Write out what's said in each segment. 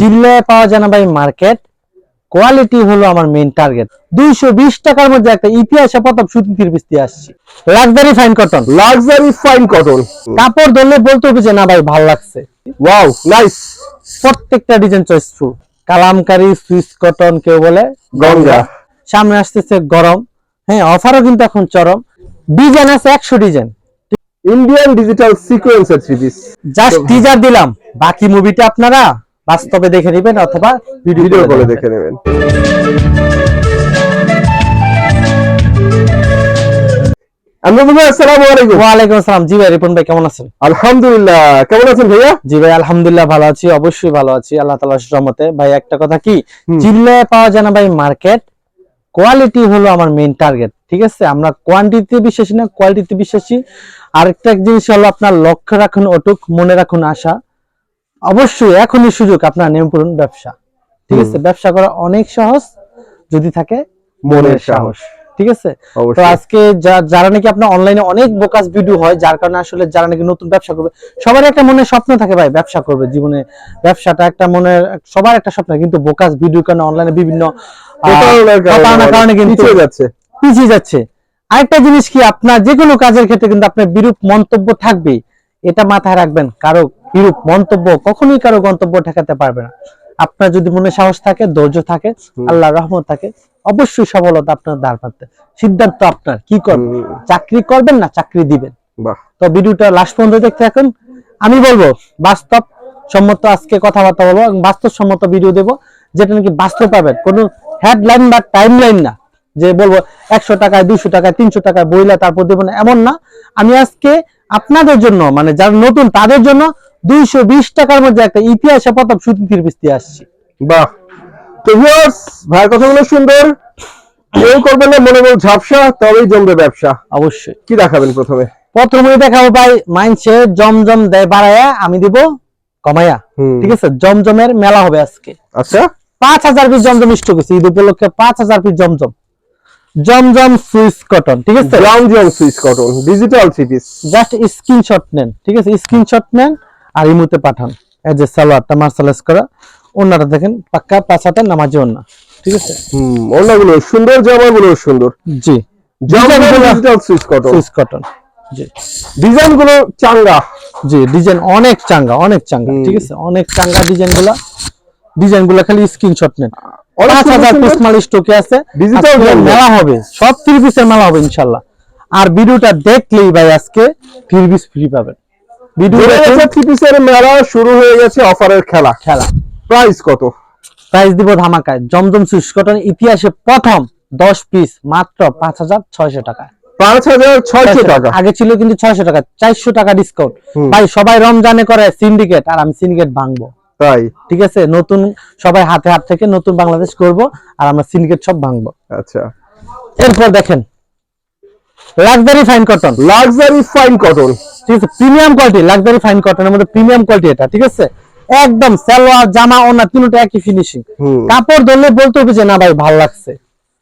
চিল্লায় পাওয়া যায় না ভাই মার্কেট কোয়ালিটি হলো আমার মেইন টার্গেট দুইশো বিশ টাকার মধ্যে একটা ইতিহাসে প্রথম সুতির পিস দিয়ে আসছি। Luxury fine cotton luxury fine cotton কাপড় ধরলে বলতে হবে যে না ভাই ভালো লাগছে। ওয়াও নাইস প্রত্যেকটা design choiceful Kalamkari Swiss cotton কেউ বলে গঙ্গা। সামনে আসতেছে গরম। হ্যাঁ অফারও কিন্তু এখন চরম। ডিজাইন আছে একশো design Indian digital sequencer three piece just teaser দিলাম। বাকি মুভিটা আপনারা বাস্তবে দেখে নেবেন অথবা ভিডিও করে দেখে নেবেন। জি ভাই রিপন ভাই কেমন আছেন? আলহামদুলিল্লাহ। কেমন আছেন ভাইয়া? জি ভাই আলহামদুলিল্লাহ ভালো আছি অবশ্যই ভালো আছি আল্লাহ তাআলার রহমতে। ভাই একটা কথা কি। পাওয়া যায় না ভাই মার্কেট কোয়ালিটি হলো আমার মেইন টার্গেট ঠিক আছে? আমরা কোয়ান্টিটিতে বিশ্বাসী না কোয়ালিটিতে বিশ্বাসী। আরেকটা জিনিস হলো আপনার লক্ষ্য রাখুন অটুক মনে রাখুন আশা। অবশ্যই এখনই সুযোগ আপনার নেমে পড়ুন ব্যবসা। ঠিক আছে? ব্যবসা করা অনেক সহজ যদি থাকে মনের সাহস। ঠিক আছে? তো আজকে যারা নাকি আপনার অনলাইনে অনেক বোকাস ভিডিও হয় যার কারণে আসলে যারা নাকি নতুন ব্যবসা করবে সবার একটা মনে স্বপ্ন থাকে ভাই ব্যবসা করবে জীবনে। ব্যবসাটা একটা মনে সবার একটা স্বপ্ন কিন্তু বোকাস ভিডিও কারণে অনলাইনে বিভিন্ন কারণে কিন্তু পিছিয়ে যাচ্ছে। আরেকটা জিনিস কি আপনার যে কোনো কাজের ক্ষেত্রে কিন্তু আপনার বিরূপ মন্তব্য থাকবে এটা মাথায় রাখবেন কারও বিরূপ মন্তব্য কখনোই কারও গন্তব্য ঠেকাতে পারবে না। আপনার যদি মনে সাহস থাকে ধৈর্য থাকে আল্লাহ রহমত থাকে অবশ্যই সফলতা আপনার দ্বার পাতে। সিদ্ধান্ত আপনার কি করবেন? চাকরি করবেন না চাকরি দিবেন? তো ভিডিওটা লাস্ট পর্যন্ত দেখতে থাকুন। আমি বলব বাস্তব সম্মত আজকে কথাবার্তা বলব এবং বাস্তব সম্মত ভিডিও দেবো যেটা নাকি বাস্তব পাবেন। কোনো হেডলাইন বা টাইমলাইন না যে বলব একশো টাকায় দুইশো টাকায় তিনশো টাকায় বইলা তারপর দেবো না এমন না। আমি আজকে আপনাদের জন্য মানে যারা নতুন তাদের জন্য দুইশো বিশ টাকার মধ্যে একটা ইতিহাসে দিয়ে আসছি। বাহ। তো ভিউয়ার্স ভাইয়ের কথাগুলো সুন্দর। কেউ করবেন না মনে মনে ঝাপসা তবেই জমবে ব্যবসা। অবশ্যই। কি দেখাবেন প্রথমে? প্রথমে দেখাবো ভাই মাইনসে জমজম দেয় বাড়ায়া আমি দিব কমায়া। ঠিক আছে? জমজমের মেলা হবে আজকে। আচ্ছা। পাঁচ হাজার পিস জমজম স্টক আছে ঈদ উপলক্ষে পাঁচ হাজার পিস জমজম। জমজম সুইস কটন ঠিক আছে? ব্রাউন জং Swiss cotton digital three piece just screenshot নেন ঠিক আছে? স্ক্রিনশট নেন। আর ইমুতে পাঠান। এই যে সালোয়ারটা মার্শালাইজ করা অন্যটা দেখেন পাক্কা পাঁচ হাতের নামাজি অন্য ঠিক আছে? হুম অন্যগুলো সুন্দর জামাগুলো সুন্দর। জি। জামাগুলো সুইস কটন সুইস কটন জি। ডিজাইনগুলো চাঙ্গা। জি ডিজাইন অনেক চাঙ্গা অনেক চাঙ্গা। ঠিক আছে? অনেক চাঙ্গা ডিজাইনগুলা ডিজাইনগুলা খালি স্ক্রিনশট নেন। অনেক পাঁচ হাজার পিস মাল স্টকে আছে। Digital মেলা হবে। সব থ্রি পিসের মেলা হবে ইনশাল্লাহ। আর ভিডিওটা দেখলেই ভাই আজকে থ্রি পিস ফ্রি পাবেন। ভিডিও মেলা শুরু হয়ে গেছে অফারের খেলা। খেলা। প্রাইস কত? প্রাইস দিব ধামাকায়। জমজম কটন ইতিহাসে প্রথম দশ পিস মাত্র পাঁচ হাজার ছয়শো টাকা। পাঁচ হাজার ছয়শো টাকা। আগে ছিল কিন্তু ছয়শো টাকা চারশো টাকা ডিসকাউন্ট হুম। ভাই সবাই রমজানে করে সিন্ডিকেট আর আমি সিন্ডিকেট ভাঙবো। তাই? ঠিক আছে? নতুন সবাই হাতে হাত থেকে নতুন বাংলাদেশ করব আর আমরা সিন্ডিকেট সব ভাঙবো। আচ্ছা। এরপর দেখেন luxury fine cotton luxury fine cotton ঠিক আছে প্রিমিয়াম কোয়ালিটি লাক্সারি ফাইন কটনের মধ্যে প্রিমিয়াম কোয়ালিটি এটা ঠিক আছে? একদম সালোয়ার জামা ওনা তিনটা একই ফিনিশিং কাপড় ধরলে বলতে হবে যে না ভাই ভালো লাগছে।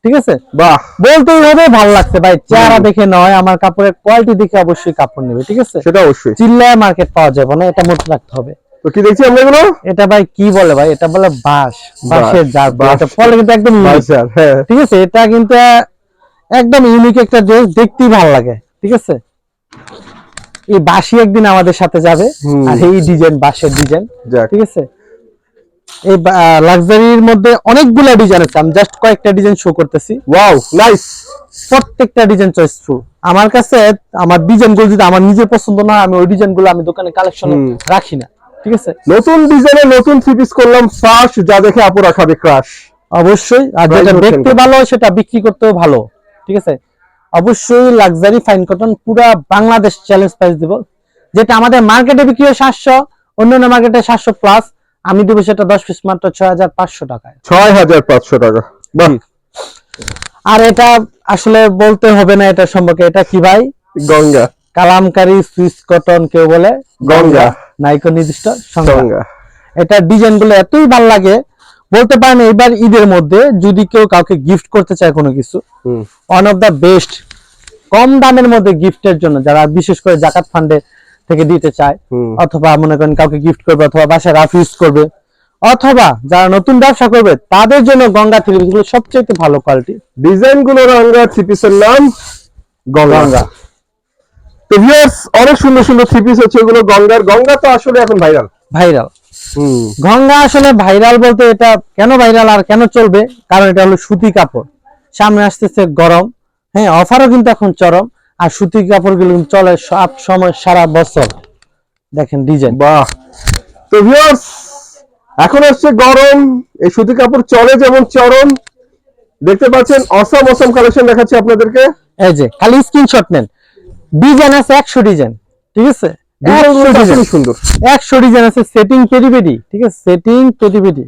ঠিক আছে? বাহ। বলতেই হবে ভালো লাগছে ভাই চেহারা দেখে নয় আমার কাপড়ের কোয়ালিটি দেখে অবশ্যই কাপড় নেবে। ঠিক আছে? সেটা অবশ্যই। চিল্লায় মার্কেট পাওয়া যাবে না এটা মনে রাখতে হবে। তো কি দেখছি আমরা এগুলো? এটা ভাই কি বলে ভাই? এটা বলে বাঁশ। বাঁশের বাঁশ। এটা পরে কিন্তু একদম হ্যাঁ। ঠিক আছে? এটা কিন্তু একদম ইউনিক একটা ড্রেস দেখতেই ভালো লাগে ঠিক আছে? এই বাঁশি একদিন আমাদের সাথে যাবে আর এই ডিজাইন বাঁশের ডিজাইন ঠিক আছে? এই লাক্সারির মধ্যে অনেকগুলা ডিজাইন আছে আমি জাস্ট কয়েকটা ডিজাইন শো করতেছি। ওয়াও নাইস প্রত্যেকটা ডিজাইন চয়েসফুল আমার কাছে আমার ডিজাইনগুলো যদি আমার নিজের পছন্দ না আমি ওই ডিজাইনগুলো আমি দোকানে কালেকশন রাখি না ঠিক আছে? নতুন ডিজাইনের নতুন থ্রি পিস করলাম ফার্স্ট যা দেখে আপুরা খাবে ক্রাশ অবশ্যই আর যেটা দেখতে ভালো সেটা বিক্রি করতেও ভালো। ঠিক আছে? অবশ্যই লাক্সারি ফাইন কটন পুরা বাংলাদেশ চ্যালেঞ্জ প্রাইস দিব। যেটা আমাদের মার্কেটে বিক্রি হয় সাতশো অন্যান্য মার্কেটে সাতশো প্লাস আমি দেবো সেটা দশ পিস মাত্র ছয় হাজার পাঁচশো টাকায় ছয় হাজার পাঁচশো টাকা। আর এটা আসলে বলতে হবে না এটা সম্পর্কে। এটা কি ভাই? গঙ্গা। কালামকারী সুইস কটন কেউ বলে? গঙ্গা। নাইকো নির্দিষ্ট। গঙ্গা এটা ডিজাইনগুলো এতই ভালো লাগে বলতে পারেন এবার ঈদের মধ্যে যদি কেউ কাউকে গিফট করতে চায় কোনো কিছু ওয়ান অফ দা বেস্ট কম দামের মধ্যে গিফটের জন্য যারা বিশেষ করে জাকাত ফান্ডে থেকে দিতে চায় অথবা মনে করেন কাউকে গিফট করবে অথবা বাসায় রাফ ইউজ করবে অথবা যারা নতুন ব্যবসা করবে তাদের জন্য গঙ্গা থ্রি পিসগুলো সবচেয়ে ভালো কোয়ালিটি ডিজাইনগুলো রাঙ্গা থ্রি পিসের নাম গঙ্গা। গঙ্গা। তো ভিউয়ার্স অনেক সুন্দর সুন্দর থ্রি পিস হচ্ছে এগুলো গঙ্গার। গঙ্গা তো আসলে এখন ভাইরাল ভাইরাল গঙ্গা আসলে ভাইরাল বলতে এটা কেন ভাইরাল আর কেন চলবে? কারণ এটা হলো সুতি কাপড়। সামনে আসতেছে গরম। হ্যাঁ অফারও কিন্তু এখন চরম। আর সুতি কাপড়গুলো চলে সব সময় সারা বছর। দেখেন ডিজাইন বাহ। তো ভিউয়ার্স এখন আসছে গরম। এই সুতি কাপড় চলে যেমন চরম। দেখতে পাচ্ছেন অসম অসম কালেকশন দেখাচ্ছি আপনাদেরকে। এই যে খালি স্ক্রিনশট নেন। ডিজাইন আছে একশো ডিজাইন ঠিক আছে? ডিজাইনগুলো 100 ডিজাইন। আসলে সুন্দর। একশো ডিজাইন আছে সেটিং পেরিপেডি ঠিক আছে? সেটিং পেরিপেডি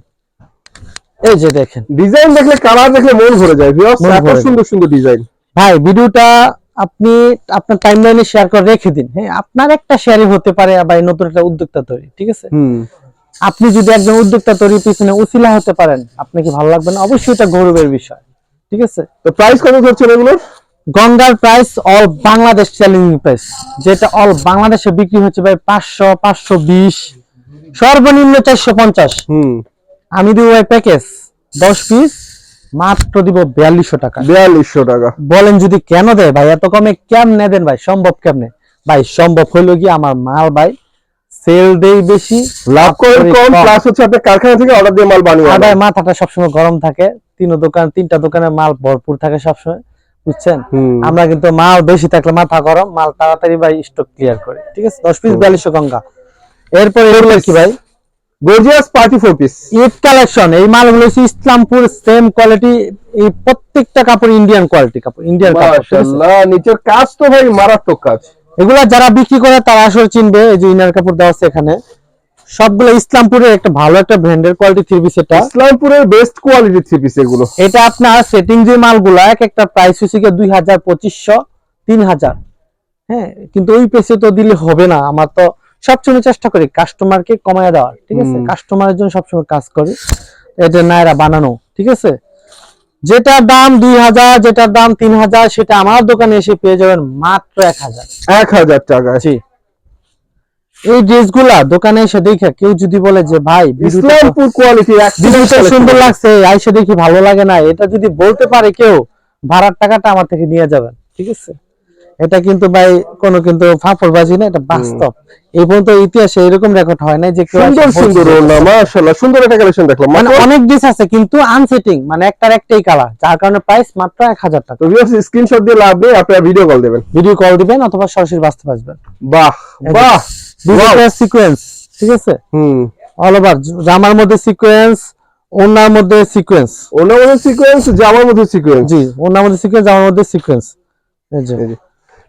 এই যে দেখেন। ডিজাইন দেখলে কালার দেখলে মন ভরে যায়। সুন্দর সুন্দর ডিজাইন। ভাই ভিডিওটা আপনি আপনার টাইমলাইনে শেয়ার করে রেখে দিন। হ্যাঁ আপনার একটা শেয়ারই হতে পারে নতুন একটা উদ্যোক্তা তৈরি ঠিক আছে? আপনি যদি একজন উদ্যোক্তা তৈরির পিছনে উসিলা হতে পারেন আপনি কি ভালো লাগবে না? অবশ্যই এটা গৌরবের বিষয় ঠিক আছে? তো প্রাইস কত এগুলোর? গঙ্গার price all Bangladesh challenging price যেটা অল বাংলাদেশে বিক্রি হচ্ছে ভাই পাঁচশো পাঁচশো বিশ সর্বনিম্ন চারশো পঞ্চাশ। আমি দিব ভাই প্যাকেজ দশ পিস মাত্র দিব বিয়াল্লিশশো টাকা। বিয়াল্লিশশো টাকা। বলেন যদি কেন দেয় ভাই এত কমে কেমনে দেন ভাই সম্ভব কেমনে? ভাই সম্ভব হইল কি আমার মাল ভাই সেল দেই বেশি লাভ করে কম প্লাস হচ্ছে আপনি কারখানা থেকে অর্ডার দিয়ে মাল বানিয়ে ভাই মাথাটা সবসময় গরম থাকে তিন দোকান তিনটা দোকানে মাল ভরপুর থাকে সবসময়। বুঝছেন? আমরা কিন্তু মাল বেশি থাকলে মাথা গরম মাল তাড়াতাড়ি ভাই স্টক ক্লিয়ার করে ঠিক আছে? দশ পিস বিয়াল্লিশশো গঙ্গা। এরপরে এগুলো কি ভাই? Gorgeous party four piece Eid collection এই মালগুলো হচ্ছে ইসলামপুর সেম কোয়ালিটি এই প্রত্যেকটা কাপড় ইন্ডিয়ান কোয়ালিটি কাপড় ইন্ডিয়ান মাশাআল্লাহ নিচের কাজ তো ভাই মারাত্মক কাজ। এগুলা যারা বিক্রি করে তারা আসলে চিনবে এই যে ইনার কাপড় দেওয়া আছে এখানে। সবগুলো ইসলামপুরের একটা ভালো একটা ব্র্যান্ডের কোয়ালিটি থ্রি পিস এটা। ইসলামপুরের বেস্ট কোয়ালিটির থ্রি পিস এগুলো। এটা আপনার সেটিং যে মালগুলা এক একটা প্রাইস হচ্ছে গিয়ে দুই হাজার পঁচিশশো তিন হাজার। হ্যাঁ কিন্তু ওই পেসে তো দিলে হবে না আমার তো সবসময় চেষ্টা করি কাস্টমারকে কমায় দেওয়ার ঠিক আছে? কাস্টমারের জন্য সবসময় কাজ করি এটা নায়রা বানানো ঠিক আছে? যেটার দাম দুই হাজার যেটার দাম তিন হাজার সেটা আমার দোকানে এসে পেয়ে যাবেন মাত্র এক হাজার। এক হাজার টাকা জি। এই ড্রেসগুলা দোকানে এসে দেখে কেউ যদি বলে যে ভাই ইসলামপুর কোয়ালিটি সুন্দর লাগছে আইসে দেখি ভালো লাগে না। এটা যদি বলতে পারে কেউ ভাড়ার টাকাটা আমার থেকে নিয়ে যাবেন ঠিক আছে? এটা কিন্তু ভাই কোনো কিন্তু ফাপড়বাজি না এটা বাস্তব। এই পর্যন্ত ইতিহাসে এরকম রেকর্ড হয় না যে সুন্দর সুন্দর ওড়না মাশাআল্লাহ সুন্দর একটা কালেকশন দেখলাম। মানে অনেক ডিস আছে কিন্তু আনসেটিং মানে একটার একটাই কালার যার কারণে প্রাইস মাত্র এক হাজার টাকা। তো ভিউয়ার্স স্ক্রিনশট দিয়ে লাভ নেই আপনারা ভিডিও কল দিবেন। ভিডিও কল দিবেন অথবা সরাসরি বাস্তব আসবেন। বাহ বাহ। সিকোয়েন্স ঠিক আছে? হুম। অল ওভার জামার মধ্যে সিকোয়েন্স ওনার মধ্যে সিকোয়েন্স ওনার মধ্যে সিকোয়েন্স জামার মধ্যে সিকোয়েন্স জি ওনার মধ্যে সিকোয়েন্স জামার মধ্যে সিকোয়েন্স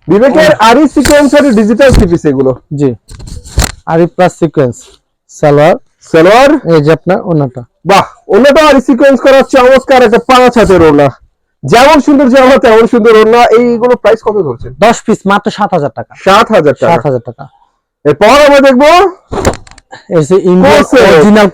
বিবেকের আরি সিকোয়েন্স আর ডিজিটাল এগুলো। জি। আর প্লাস সিকোয়েন্স সালোয়ার। সালোয়ার। এই যে আপনার ওনাটা বাহ ওনাটা আরি সিকোয়েন্স করা চমৎকার একটা পাঁচ হাতের ওড়না। যেমন সুন্দর জামা তেমন সুন্দর ওড়না। এইগুলো প্রাইস কত ধরছেন? দশ পিস মাত্র সাত হাজার টাকা। সাত হাজার সাত টাকা হাজার টাকা। এরপর আমরা দেখব। অরিজিনাল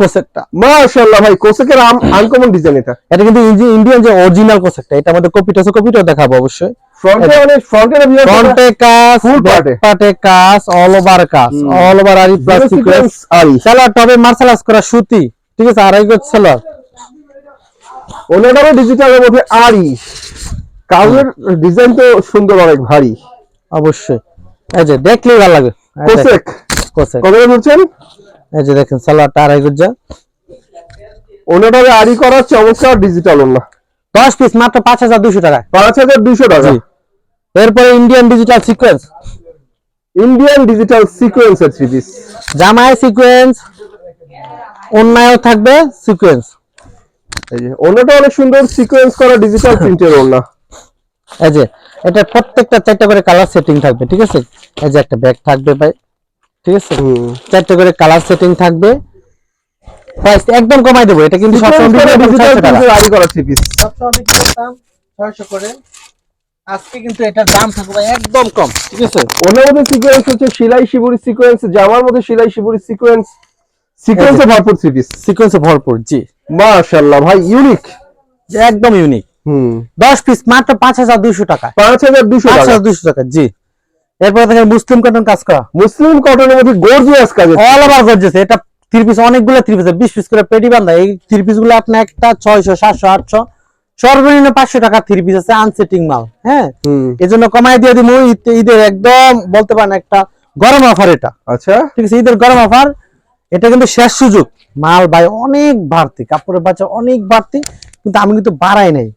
মাশাআল্লাহ ভাই কোসেকের আনকমন ডিজাইন এটা। এটা কিন্তু ইন্ডিয়ান যে অরিজিনাল এটা আমাদের কপিটা আছে কপিটাও দেখাবো অবশ্যই। ফ্রন্টে অনেক ফ্রন্টে ফ্রন্টে কাজ Full part পাটে কাজ অল ওভার কাজ। অল ওভার আর প্লাস সিকোয়েন্স সিকোয়েন্স আরি সালোয়ার টবে মার্শালাস করা সুতি। ঠিক আছে আড়াই গজ সালোয়ার ওনাটারও ডিজিটালের মধ্যে আরি কাজের ডিজাইন তো সুন্দর অনেক ভারী। অবশ্যই। এই যে দেখলেই ভালো লাগে। দেখেন, কোসেক? কত ধরছেন? এই যে দেখেন আড়াই ওনাটারে আরি করা চমৎকার ডিজিটাল ওনা দশ পিস মাত্র পাঁচ হাজার দুশো টাকা। পাঁচ হাজার দুইশো টাকা? এরপরে Indian digital sequence Indian digital সিকোয়েন্সের থ্রি পিস জামায় সিকোয়েন্স অন্যায়ও থাকবে সিকোয়েন্স এই যে ওনাটা অনেক সুন্দর সিকোয়েন্স করা ডিজিটাল প্রিন্টের ওনা এই যে এটা প্রত্যেকটা চারটা করে কালার সেটিং থাকবে ঠিক আছে? এই যে একটা ব্যাগ থাকবে ভাই ঠিক আছে? চারটা করে কালার সেটিং থাকবে। প্রাইস একদম কমাই দেবো এটা কিন্তু সবসময় ডিজিটাল 600 টাকা। প্রিন্টের আরি করা থ্রি পিস সবসময় বিক্রি 600 করে। আজকে কিন্তু এটার দাম থাকবে ভাই একদম কম ঠিক আছে? ওনার মধ্যে সিকোয়েন্স হচ্ছে সেলাই শিবুরি সিকোয়েন্স জামার মধ্যে সেলাই শিবুরি সিকোয়েন্স সিকোয়েন্সে ভরপুর থ্রি পিস সিকোয়েন্সে ভরপুর জি। মাশাআল্লাহ ভাই ইউনিক যে একদম ইউনিক দশ পিস মাত্র পাঁচ হাজার দুশো টাকা। পাঁচ হাজার দুশো পাঁচ টাকা হাজার দুশো টাকা জি। এরপরে দেখেন মুসলিম কটন কাজ করা। মুসলিম কটনের মধ্যে গর্জিয়াস কাজ অল ওভার গর্জেস এটা থ্রি পিস অনেকগুলো থ্রি পিস বিশ পিস করে পেটি বান্ধা। এই থ্রি পিসগুলো আপনার একটা ছয়শো সাতশো আটশো সর্বনিম্ন পাঁচশো টাকা থ্রি পিস আছে আনসেটিং মাল হ্যাঁ? এই জন্য কমাই দিয়ে দিব ঈদ- ঈদের একদম বলতে পারেন একটা গরম অফার এটা। আচ্ছা। ঠিক আছে ঈদের গরম অফার এটা কিন্তু শেষ সুযোগ। মাল ভাই অনেক বাড়তি কাপড়ের বাজার অনেক বাড়তি কিন্তু আমি কিন্তু বাড়াই নাই।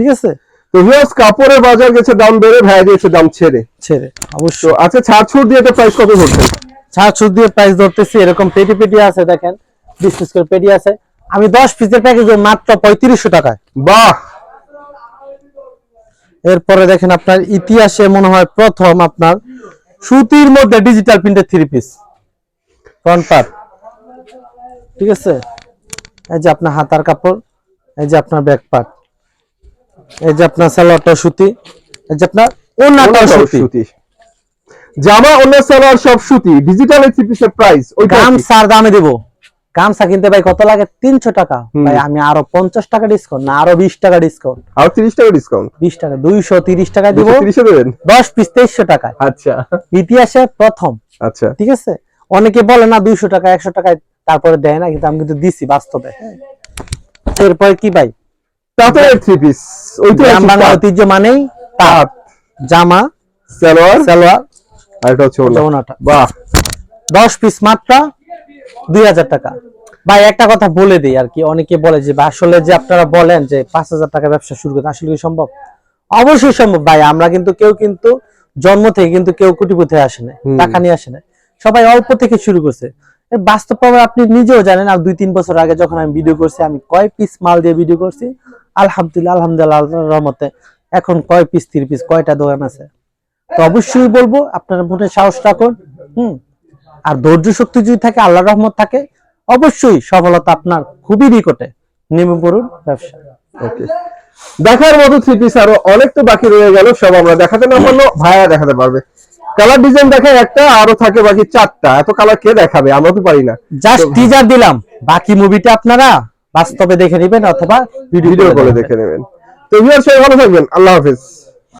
ঠিক আছে? তো ভিউয়ার্স কাপড়ের বাজার গেছে দাম বেড়ে ভাইয়া দিয়েছে দাম ছেড়ে। ছেড়ে তো অবশ্যই আচ্ছা ছাড় ছুট দিয়ে এটা প্রাইস কত ধরছেন? ছাড় সুদ দিয়ে প্রাইস ধরতেছি এরকম পেটি পেটি আছে দেখেন বিশ পিস করে পেটি আছে। আমি দশ পিসের প্যাকেজ মাত্র পঁয়ত্রিশশো টাকায়। বাহ! এরপরে দেখেন আপনার ইতিহাসে মনে হয় প্রথম আপনার সুতির মধ্যে ডিজিটাল প্রিন্টের থ্রি পিস ফ্রন্ট পার্ট ঠিক আছে? এই যে আপনার হাতার কাপড় এই যে আপনার ব্যাক পার্ট এই যে আপনার সালোয়ারটা সুতি এই যে আপনার ওনাটাও সুতি। জামা সালোয়ার সব সুতি ডিজিটাল থ্রি পিসের প্রাইস ওইটা কি? গামছার দামে দিব। গামছা কিনতে ভাই কত লাগে? তিনশো টাকা। ভাই আমি আরও পঞ্চাশ টাকা ডিসকাউন্ট না আরও বিশ টাকা ডিসকাউন্ট আর তিরিশ টাকা ডিসকাউন্ট বিশ টাকা দুইশো তিরিশ টাকা দিব। দেবেন? দশ পিস তেইশশো টাকায়। আচ্ছা। ইতিহাসে প্রথম। আচ্ছা। ঠিক আছে? অনেকে বলে না দুইশো টাকা একশো টাকায় তারপরে দেয় না কিন্তু আমি কিন্তু দিছি বাস্তবে। এরপরে কি ভাই? তারপরে থ্রি পিস গ্রাম বাংলা ঐতিহ্য মানেই তাঁত জামা সালোয়ার। সালোয়ার। আর এটা হচ্ছে ওনাটা বাহ। দশ পিস মাত্র দুই হাজার টাকা। ভাই একটা কথা বলে দিই আর কি অনেকে বলে যে আসলে যে আপনারা বলেন যে পাঁচ হাজার টাকা ব্যবসা শুরু করতে আসলে কি সম্ভব? অবশ্যই সম্ভব ভাই। আমরা কিন্তু কেউ কিন্তু জন্ম থেকে কিন্তু কেউ কোটিপতি আসে না টাকা নিয়ে আসে না সবাই অল্প থেকে শুরু করছে। এর বাস্তবভাবে আপনি নিজেও জানেন, আর দুই, তিন বছর আগে যখন আমি ভিডিও করছি, আমি কয় পিস মাল দিয়ে ভিডিও করছি? আলহামদুলিল্লাহ আলহামদুলিল্লাহ রহমতে। এখন কয় পিস তিন পিস কয়টা দোকান আছে? তো অবশ্যই বলব, আপনার মনে সাহস রাখুন, হুম? আর ধৈর্য শক্তি যদি থাকে, আল্লাহর রহমত থাকে, অবশ্যই সফলতা আপনার খুবই নিকটে। নেমে পড়ুন ব্যবসা। দেখার মতো থ্রি পিস আরও অনেক তো বাকি রয়ে গেল, সব আমরা দেখাতে না পারল ভাইয়া দেখাতে পারবে। কালার ডিজাইন দেখেন একটা আরও থাকে বাকি চারটা। এত কালার কে দেখাবে? আমরা তো পারি না। জাস্ট টিজার দিলাম। বাকি মুভিটা আপনারা বাস্তবে দেখে নেবেন অথবা ভিডিও করে দেখে নেবেন। তো ভিউয়ার সবাই ভালো থাকবেন। আল্লাহ হাফেজ।